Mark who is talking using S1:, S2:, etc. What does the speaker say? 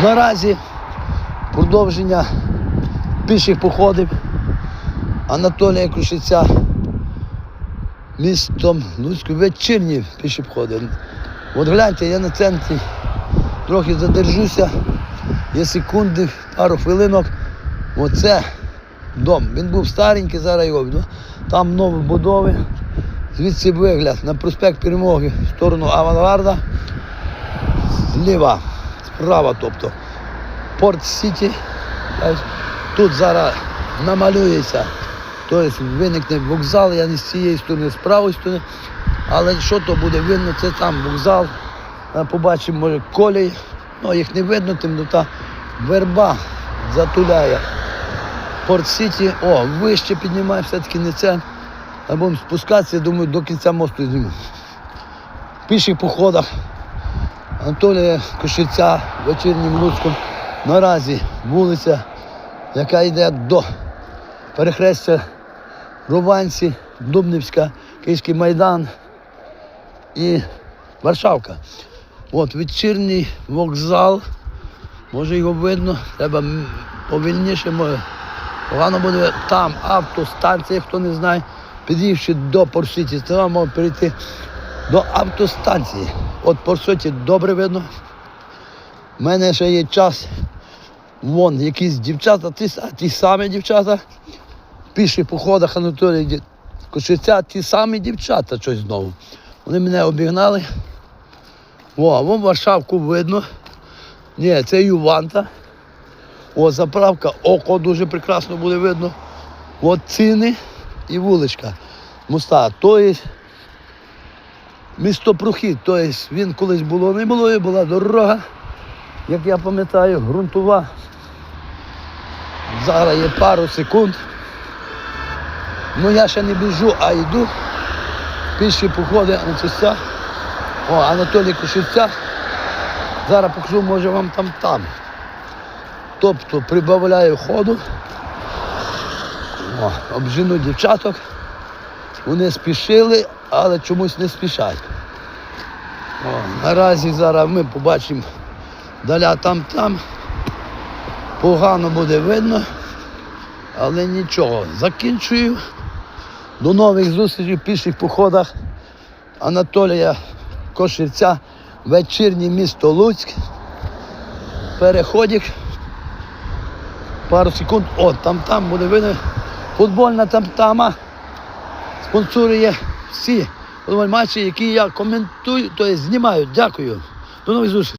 S1: Наразі продовження піших походів Анатолія Крушиця містом Луцьку вечірні піші походи. От гляньте, я на центрі трохи задержуся, є секунди, пару хвилинок. Оце дом. Він був старенький, зараз його. ну, Там нові будови. Звідси вигляд на проспект Перемоги в сторону Авангарда. Зліва, справа, тобто Порт Сіті. Тут зараз намалюється. Тобто виникне вокзал, я не з цієї сторони, з правої сторони. Але що то буде видно, це там вокзал. Побачимо, може, колії. Ну, їх не видно, темнота. Верба затуляє. Порт Сіті, о, вище піднімає, все-таки не це. А будемо спускатися, думаю, до кінця мосту зніму. В піших походах Анатолія Кошиця вечірнім Луцьком. Наразі вулиця, яка йде до перехрестя Руванці, Дубнівська, Київський майдан і Варшавка. От вечірній вокзал. Може його видно, треба повільніше. Погано буде там автостанція, хто не знає, під'ївши до Порситі, треба може перейти до автостанції. От Порситі добре видно. У мене ще є час. Вон якісь дівчата, ті, ті самі дівчата. В піших походах Анатолія Ді- Кошиця, ті самі дівчата щось знову. Вони мене обігнали. О, вон Варшавку видно. Ні, це Юванта. О, заправка, око дуже прекрасно буде видно. От ціни і вуличка. Моста. Тобто Прохід. Тобто він колись було, не було, і була дорога, як я пам'ятаю, ґрунтова. Зараз є пару секунд. Ну я ще не біжу, а йду. Піші походи Анатолія. О, Анатолій Кошівця. Зараз покажу, може вам там там. Тобто прибавляю ходу, О, обжену дівчаток. Вони спішили, але чомусь не спішать. О, наразі зараз ми побачимо даля там-там. Погано буде видно, але нічого. Закінчую. До нових зустрічей в піших походах Анатолія Кошівця, вечірнє місто Луцьк. Переходик. Пару секунд. О, там там буде видно. Футбольна там тама. Спонсорує всі матчі, які я коментую, то є знімаю. Дякую. До нових зустрічей.